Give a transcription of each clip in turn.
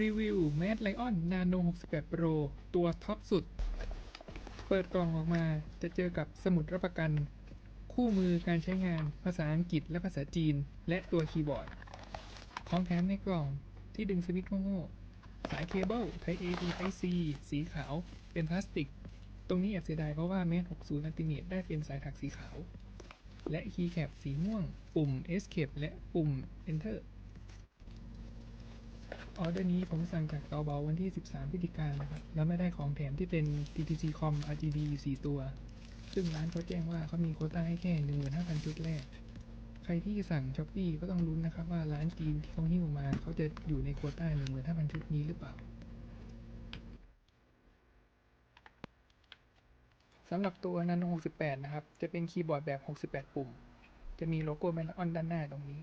รีวิว Mad Lion Nano 68 Pro ตัวท็อปสุด เปิดกล่องออกมาจะเจอกับสมุดรับประกัน คู่มือการใช้งานภาษาอังกฤษและภาษาจีน และตัวคีย์บอร์ด ของแถมในกล่องที่ดึงสวิตช์โง่ๆสายเคเบิล Type A to Type C สีขาว เป็นพลาสติก ตรงนี้แอบเสียดายเพราะว่า Mate 60 Ultimate ได้เป็นสายถักสีขาว และคีย์แคปสีม่วง ปุ่ม Escape และปุ่ม Enter ออเดอร์นี้ผมสั่งจากเตาเบาวันที่ 13 พฤศจิกายนนะครับ แล้วไม่ได้ของแถมที่เป็น TTC Com RGB 4 ตัว ซึ่งร้านเขาแจ้งว่าเขามีโควต้าให้แค่ 15,000 ชุดแรก ใครที่สั่งช้อปปี้ก็ต้องลุ้นนะครับว่าร้านจีนที่เขาหิ้วมาเขาจะอยู่ในโควต้า 15,000 ชุดนี้หรือเปล่าสำหรับตัว Nano 68 นะครับ จะเป็นคีย์บอร์ดแบบ 68 ปุ่ม จะมีโลโก้แมนออนด้านหน้าตรงนี้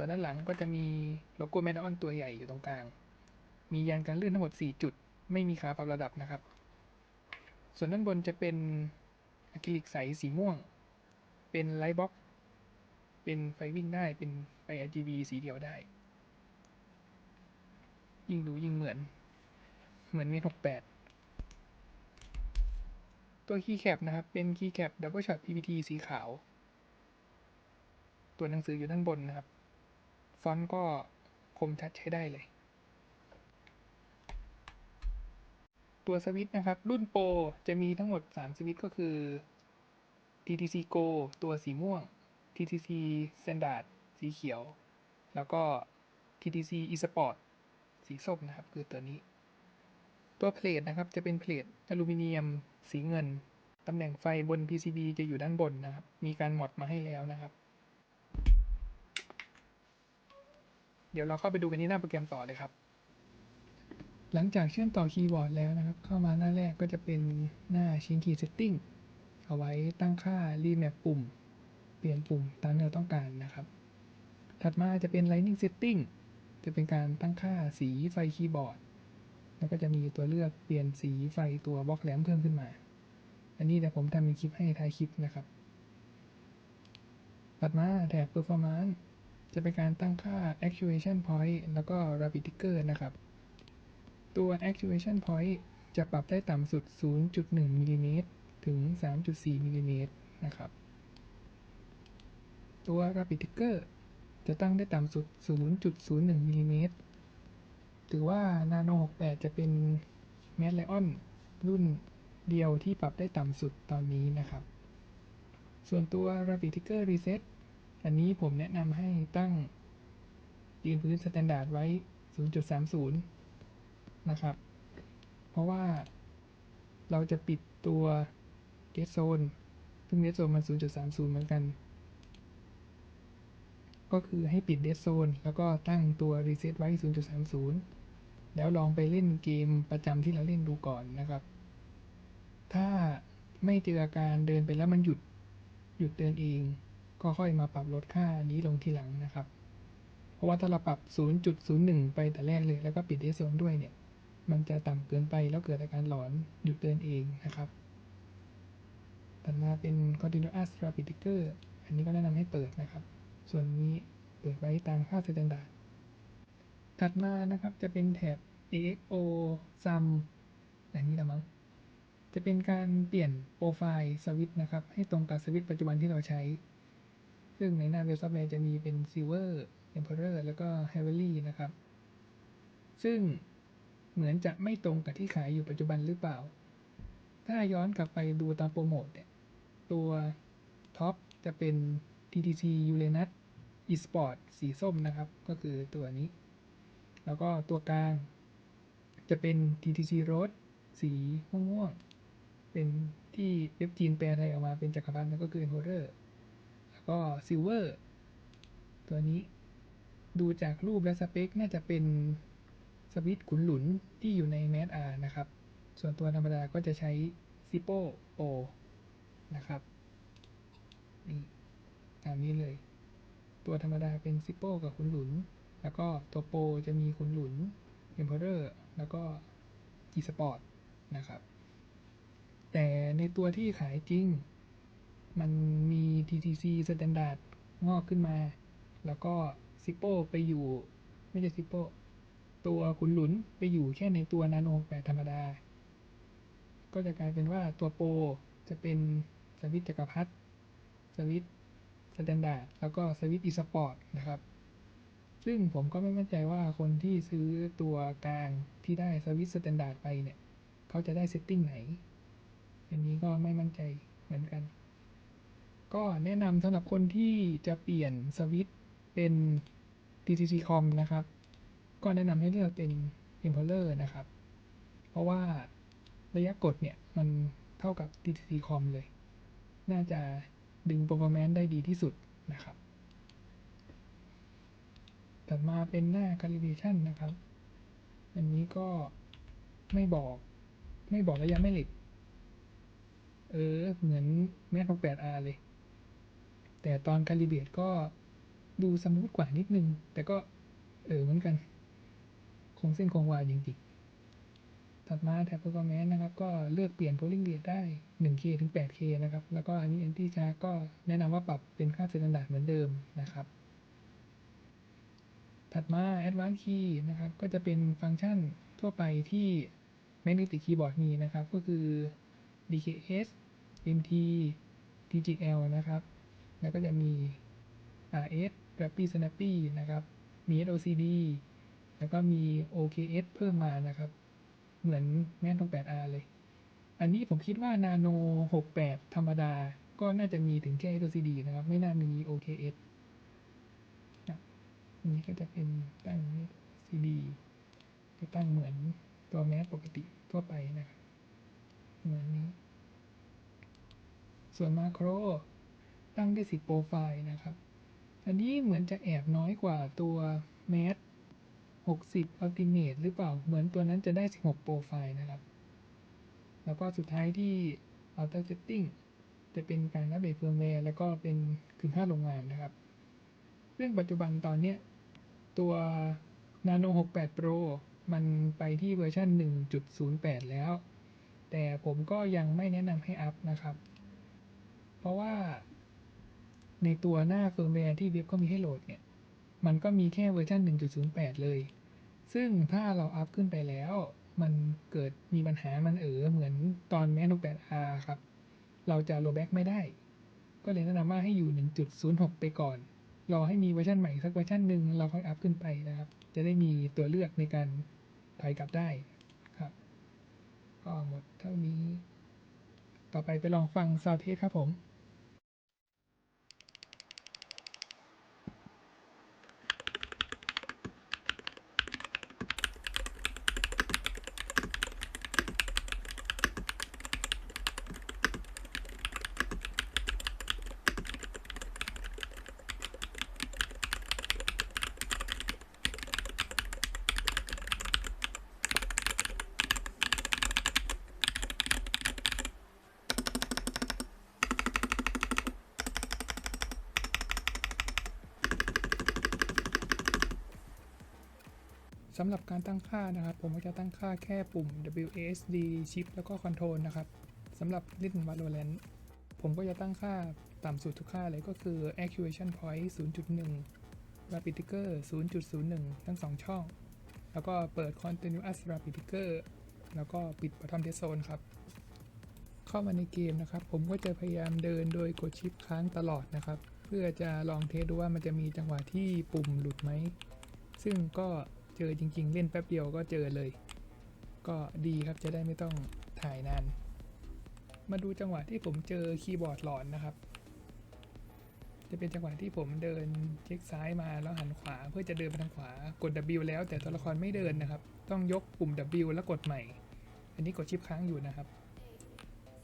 ส่วนด้านหลังก็จะมีโลโก้แมนออนตัวใหญ่อยู่ตรงกลาง มียานการลื่นทั้งหมด 4 จุด ไม่มีขาปรับระดับนะครับ ส่วนด้านบนจะเป็นอะคริลิกใสสีม่วง เป็นไลท์บ็อก เป็นไฟวิ่งได้ เป็นไฟ RGB สีเดียวได้ ยิ่งดูยิ่งเหมือน เหมือนเมท68ตัวคีย์แคปนะครับ เป็นคีย์แคป Double Shot PPT สีขาว ตัวหนังสืออยู่ด้านบนนะครับ ฟอนต์ก็คมชัดใช้ได้เลย ตัวสวิตช์นะครับ รุ่นโปรจะมีทั้งหมด 3 สวิตช์ก็คือ TTC Go ตัวสีม่วง TTC Standard สีเขียว แล้วก็ TTC eSport สีส้มนะครับ คือตัวนี้ ตัวเพลทนะครับจะเป็นเพลทอลูมิเนียม สีเงิน ตำแหน่งไฟบน PCB จะอยู่ด้านบนนะครับ มีการหมอดมาให้แล้วนะครับ เดี๋ยวเราเข้าไปดูกันที่หน้าโปรแกรมต่อเลยครับ หลังจากเชื่อมต่อคีย์บอร์ดแล้วนะครับ เข้ามาหน้าแรกก็จะเป็นหน้าชิ้นคีย์เซตติ้งเอาไว้ตั้งค่ารีแมปปุ่ม เปลี่ยนปุ่มตามที่เราต้องการนะครับ ถัดมาจะเป็น Lightning Setting จะเป็นการตั้งค่าสีไฟคีย์บอร์ด แล้วก็จะมีตัวเลือกเปลี่ยนสีไฟตัวบล็อกแหลมเพิ่มขึ้นมา อันนี้เดี๋ยวผมทำเป็นคลิปให้ท้ายคลิปนะครับ ถัดมาแถบ Performance จะเป็นการตั้งค่า actuation point แล้วก็ rapid trigger นะครับ ตัว actuation point จะปรับได้ต่ำสุด 0.1มิลลิเมตรถึง 3.4มิลลิเมตรนะครับ ตัว rapid trigger จะตั้งได้ต่ำสุด 0.01มิลลิเมตรถือว่า Nano 68 จะเป็น Mad Lion รุ่นเดียวที่ปรับได้ต่ำสุดตอนนี้นะครับ ส่วนตัว rapid trigger reset อันนี้ผมแนะนำให้ตั้งยืนพื้นสแตนดาร์ดไว้ 0.30 นะครับ เพราะว่าเราจะปิดตัว dead zone ซึ่ง dead zone มัน 0.30 เหมือนกัน ก็คือให้ปิด dead zone แล้วก็ตั้งตัว reset ไว้ 0.30 แล้วลองไปเล่นเกมประจำที่เราเล่นดูก่อนนะครับ ถ้าไม่เจออาการเดินไปแล้วมันหยุดหยุดเดินเอง ก็ค่อยมาปรับลดค่านี้ลงทีหลังนะครับ เพราะว่าถ้าเราปรับ 0.01 ไปแต่แรกเลยแล้วก็ปิด dead zone ด้วยเนี่ย มันจะต่ำเกินไปแล้วเกิดอาการหลอนหยุดเดินเองนะครับถัดมาเป็น continuous rapid trigger อันนี้ก็แนะนำให้เปิดนะครับ ส่วนนี้เปิดไว้ตามค่า standard ถัดมานะครับจะเป็นแถบ AXO sum อันนี้ละมั้งจะเป็นการเปลี่ยนโปรไฟล์สวิตช์นะครับ ให้ตรงกับสวิตช์ปัจจุบันที่เราใช้ ซึ่งในหน้าเว็บซอฟต์แวร์จะมีเป็น Silver Emperor แล้วก็ Heavenly นะครับ ซึ่งเหมือนจะไม่ตรงกับที่ขายอยู่ปัจจุบันหรือเปล่า ถ้าย้อนกลับไปดูตามโปรโมทเนี่ย ตัวท็อปจะเป็น TTC Uranus eSport สีส้มนะครับ ก็คือตัวนี้ แล้วก็ตัวกลางจะเป็น TTC Road สีม่วงๆ เป็นที่เว็บจีนแปลไทยออกมาเป็นจักรพรรดิแล้วก็คือ Emperor แล้วก็ Silver ตัวนี้ ดูจากรูปและสเปค น่าจะเป็นสวิตขุนหลุนที่อยู่ใน Mad R นะครับ ส่วนตัวธรรมดาก็จะใช้ Zippo Pro นะครับนี่ตามนี้เลย ตัวธรรมดาเป็น Zippo กับขุนหลุน แล้วก็ตัวโปจะมีขุนหลุนเ Emperor แล้วก็ eSport นะครับ แต่ในตัวที่ขายจริง มันมี TTC Standard งอกขึ้นมา แล้วก็ Zippo ไปอยู่ ไม่ใช่ซิปโป้ตัวขุนหลุนไปอยู่แค่ในตัวนาโนแปดธรรมดา ก็จะกลายเป็นว่าตัวโปรจะเป็นสวิตจักรพรรดิสวิตสแตนดาร์ดแล้วก็สวิตอีสปอร์ตนะครับ ซึ่งผมก็ไม่มั่นใจว่าคนที่ซื้อตัวกลางที่ได้สวิตสแตนดาร์ดไปเนี่ย เขาจะได้เซตติ้งไหน อันนี้ก็ไม่มั่นใจเหมือนกัน ก็แนะนำสำหรับคนที่จะเปลี่ยนสวิตช์เป็น TTC Com นะครับ ก็แนะนำให้เลือกเป็น Impaler นะครับ เพราะว่าระยะกดเนี่ย มันเท่ากับ TTC Com เลย น่าจะดึง performance ได้ดีที่สุดนะครับถัดมาเป็นหน้า calibration นะครับ อันนี้ก็ไม่บอกไม่บอกระยะแม่เหล็ก เออ เหมือนแม็ก8 R เลย แต่ตอนคาลิเบตก็ดูสมูทกว่านิดนึง แต่ก็เออเหมือนกัน คงเส้นคงวาจริงๆถัดมาแท็บ performance นะครับ ก็เลือกเปลี่ยน polling rate ได้ 1K ถึง 8K นะครับ แล้วก็อันนี้ anti charge ก็แนะนำว่าปรับเป็นค่า standard เหมือนเดิมนะครับ ถัดมา advanced key นะครับ ก็จะเป็นฟังก์ชันทั่วไปที่ magnetic keyboard มีนะครับ ก็คือ DKS MT TGL นะครับ แล้วก็จะมี RS Rapid Snappy นะครับ มี SOCD แล้วก็มี OKS เพิ่มมานะครับ เหมือนแม่นตรง 8R เลย อันนี้ผมคิดว่า Nano 68 ธรรมดา ก็น่าจะมีถึงแค่ SOCD นะครับ ไม่น่ามี OKS นะอันนี้ก็จะเป็นตั้ง CD จะตั้งเหมือนตัวแมสปกติทั่วไปนะครับเหมือนนี้ ส่วนมาโคร ตั้งได้10โปรไฟล์นะครับ อันนี้เหมือนจะแอบน้อยกว่าตัวแมส60 Ultimate หรือเปล่า เหมือนตัวนั้นจะได้ 16 โปรไฟล์นะครับ แล้วก็สุดท้ายที่ Auto Setting จะเป็นการอัปเดตเฟิร์มแวร์แล้วก็เป็นคืนค่าโรงงานนะครับซึ่องปัจจุบันตอนเนี้ยตัว Nano 68 Pro มันไปที่เวอร์ชัน1.08 แล้ว แต่ผมก็ยังไม่แนะนำให้อัพนะครับ เพราะว่า ในตัวหน้าเฟิร์มแวร์ที่เว็บก็มีให้โหลดเนี่ย มันก็มีแค่เวอร์ชัน1.08 เลย ซึ่งถ้าเราอัพขึ้นไปแล้ว มันเกิดมีปัญหามันเออเหมือนตอนแมน 68R ครับ เราจะโรแบ็กไม่ได้ ก็เลยแนะนำว่าให้อยู่ 1.06 ไปก่อน รอให้มีเวอร์ชันใหม่สักเวอร์ชันหนึ่งเราค่อยอัพขึ้นไปนะครับ จะได้มีตัวเลือกในการถอยกลับได้ครับ ก็หมดเท่านี้ ต่อไปไปลองฟังซาวเทสครับผม สำหรับการตั้งค่านะครับ ผมก็จะตั้งค่าแค่ปุ่ม WASD Shift แล้วก็ Control นะครับสำหรับเล่น Valorant ผมก็จะตั้งค่าต่ำสุดทุกค่าเลยก็คือ Actuation Point 0.1 Rapid Trigger 0.01 ทั้ง 2 ช่อง แล้วก็เปิด Continuous Rapid Trigger แล้วก็ปิด Bottom Dead Zone ครับ เข้ามาในเกมนะครับ ผมก็จะพยายามเดินโดยกดชิปค้างตลอดนะครับ เพื่อจะลองเทสดูว่ามันจะมีจังหวะที่ปุ่มหลุดไหม ซึ่งก็ เจอจริง ๆ เล่นแป๊บเดียวก็เจอเลย ก็ดีครับจะได้ไม่ต้องถ่ายนาน มาดูจังหวะที่ผมเจอคีย์บอร์ดหลอนนะครับ จะเป็นจังหวะที่ผมเดินเช็คซ้ายมาแล้วหันขวาเพื่อจะเดินไปทางขวากด W แล้วแต่ตัวละครไม่เดินนะครับ ต้องยกปุ่ม W แล้วกดใหม่ อันนี้กดชิปค้างอยู่นะครับ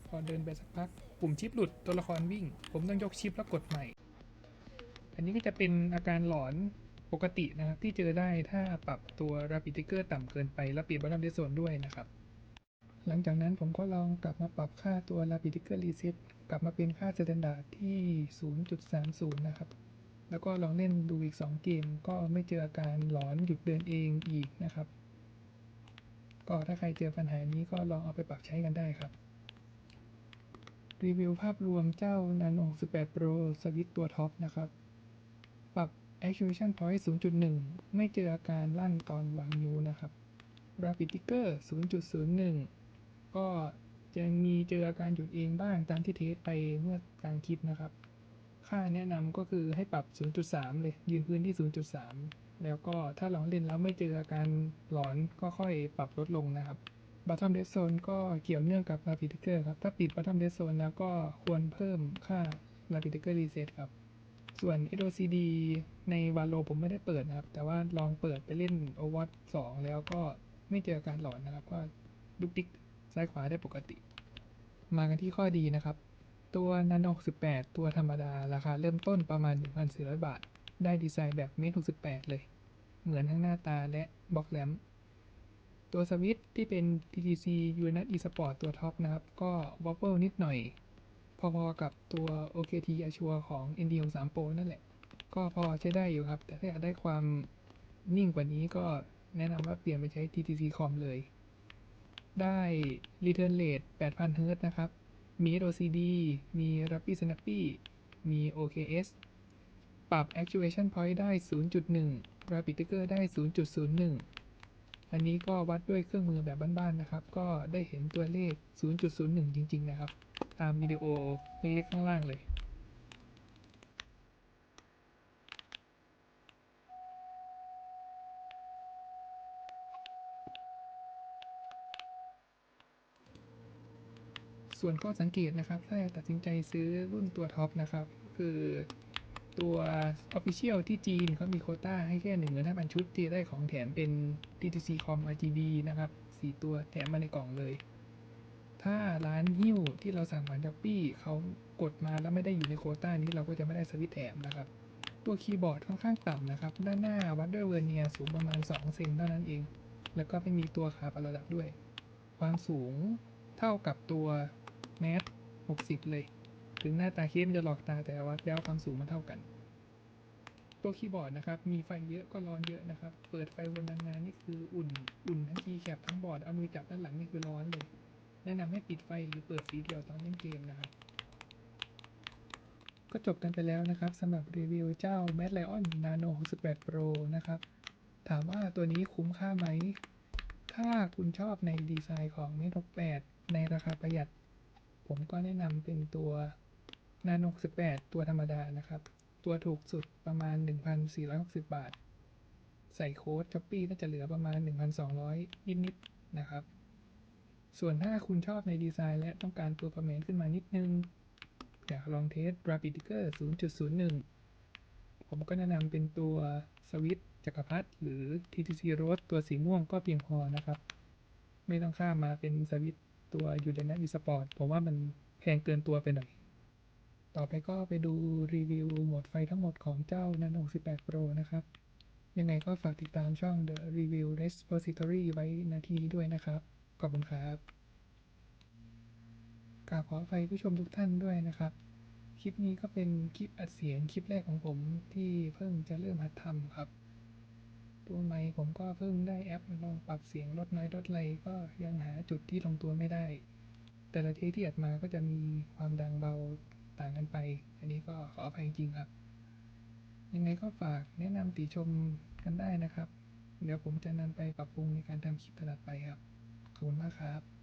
พอเดินไปสักพักปุ่มชิปหลุดตัวละครวิ่ง ผมต้องยกชิปแล้วกดใหม่ อันนี้ก็จะเป็นอาการหลอน ปกตินะครับที่เจอได้ถ้าปรับตัว Rapid Trigger ต่ำเกินไปแล้วปิด Bottom Dead Zone ด้วยนะครับ หลังจากนั้นผมก็ลองกลับมาปรับค่าตัว Rapid Trigger Reset กลับมาเป็นค่า Standard ที่ 0.30 นะครับ แล้วก็ลองเล่นดูอีก 2 เกมก็ไม่เจออาการหลอนหยุดเดินเองอีกนะครับ ก็ถ้าใครเจอปัญหานี้ก็ลองเอาไปปรับใช้กันได้ครับรีวิวภาพรวมเจ้า Nano 68 Pro สวิตตัวท็อปนะครับ ปรับ Actuation Point 0.1 ไม่เจออาการลั่นตอนวางนิ้วนะครับ Rapid Trigger 0.01 ก็จะมีเจออาการหยุดเองบ้างตามที่เทสไปเมื่อกลางคลิปนะครับ ค่าแนะนำก็คือให้ปรับ 0.3 เลย ยืนพื้นที่ 0.3 แล้วก็ถ้าลองเล่นแล้วไม่เจออาการหลอนก็ค่อยปรับลดลงนะครับ Bottom Dead Zone ก็เกี่ยวเนื่องกับ Rapid Trigger ครับ ถ้าปิด Bottom Dead Zone แล้วก็ควรเพิ่มค่า Rapid Trigger Reset ครับ ส่วน SOCD ใน Valo ผมไม่ได้เปิดนะครับ แต่ว่าลองเปิดไปเล่น Overwatch 2 แล้วก็ไม่เจอการหลอนนะครับ ก็ดุกดิกซ้ายขวาได้ปกติ มากันที่ข้อดีนะครับ ตัว Nano 68ตัวธรรมดา ราคาเริ่มต้นประมาณ 1,400 บาท ได้ดีไซน์แบบเมตร68 เลย เหมือนทั้งหน้าตาและบล็อกแรมตัวสวิตช์ที่เป็น TTC Unet eSport ตัวท็อปนะครับ ก็วอ b เ l ิลนิดหน่อย พอๆกับตัว OKT Assure ของ ND63 Pro นั่นแหละ ก็พอใช้ได้อยู่ครับ แต่ถ้าอยากได้ความนิ่งกว่านี้ก็แนะนำว่าเปลี่ยนไปใช้ TTC Com เลย ได้ Return Rate 8,000 Hz นะครับ มี OCD มี Rapid Snappy มี OKS ปรับ Actuation Point ได้ 0.1 Rapid Trigger ได้ 0.01 อันนี้ก็วัดด้วยเครื่องมือแบบบ้านๆนะครับ ก็ได้เห็นตัวเลข 0.01 จริง ๆ นะครับ ตามวิดีโอเล็กข้างล่างเลย ส่วนข้อสังเกตนะครับ ถ้าตัดสินใจซื้อรุ่นตัวท็อปนะครับ คือตัว Official ที่จีนเขามีโคต้าให้แค่1 5 0 0 0ชุด ที่ได้ของแถมเป็น DTC Com RGB นะครับ4ตัวแถมมาในกล่องเลย ถ้าร้านหิ้วที่เราสั่งผ่านช้อปปี้เขากดมาแล้วไม่ได้อยู่ในโคต้านี้เราก็จะไม่ได้สวิตช์แถมนะครับ ตัวคีย์บอร์ดค่อนข้างต่ำนะครับ ด้านหน้าวัดด้วยเวอร์เนียสูงประมาณ 2 เซนเท่านั้นเอง แล้วก็ไม่มีตัวขาประดับด้วย ความสูงเท่ากับตัว แมส60เลย ถึงหน้าตาเคสมันจะหลอกตาแต่ว่าแล้วความสูงมันเท่ากัน ตัวคีย์บอร์ดนะครับ มีไฟเยอะก็ร้อนเยอะนะครับ เปิดไฟวนนานๆนี่คืออุ่น อุ่นทั้งคีย์แคปทั้งบอร์ด เอามือจับด้านหลังนี่คือร้อนเลย แนะนำให้ปิดไฟหรือเปิดสีเดียวตอนเล่นเกมนะครับ ก็จบกันไปแล้วนะครับสำหรับรีวิวเจ้า Mad Lion Nano 68 Pro นะครับ ถามว่าตัวนี้คุ้มค่าไหมถ้าคุณชอบในดีไซน์ของ m a t 68ในราคาประหยัด ผมก็แนะนำเป็นตัว Nano 68 ตัวธรรมดานะครับ ตัวถูกสุดประมาณ 1,460 บาท ใส่โค้ด Shopee น่าจะเหลือประมาณ 1,200 นิดๆนะครับ ส่วนถ้าคุณชอบในดีไซน์และต้องการตัวประเมนขึ้นมานิดนึง อยากลองเทส Rapid Trigger 0.01 ผมก็แนะนำเป็นตัวสวิตจักรพรรดิหรือ TTC Road ตัวสีม่วงก็เพียงพอนะครับ ไม่ต้องข้ามมาเป็นสวิต ตัวยูเดนัสอีสปอร์ตผมว่ามันแพงเกินตัวไปหน่อย ต่อไปก็ไปดูรีวิวโหมดไฟทั้งหมดของเจ้า Nano 68 Pro นะครับ ยังไงก็ฝากติดตามช่อง The Review Repository ไว้นาทีนี้ด้วยนะครับ ขอบคุณครับกราบขออภัยผู้ชมทุกท่านด้วยนะครับ คลิปนี้ก็เป็นคลิปอัดเสียงคลิปแรกของผมที่เพิ่งจะเริ่มหัดทำครับ ตัวไมค์ผมก็เพิ่งได้แอปมาลองปรับเสียงลดน้อยลดไรก็ยังหาจุดที่ลงตัวไม่ได้ แต่ละเทคที่อัดมาก็จะมีความดังเบาต่างกันไป อันนี้ก็ขออภัยจริงครับ ยังไงก็ฝากแนะนำติชมกันได้นะครับ เดี๋ยวผมจะนำไปปรับปรุงในการทำคลิปถัดไปครับ ขอบคุณมากครับ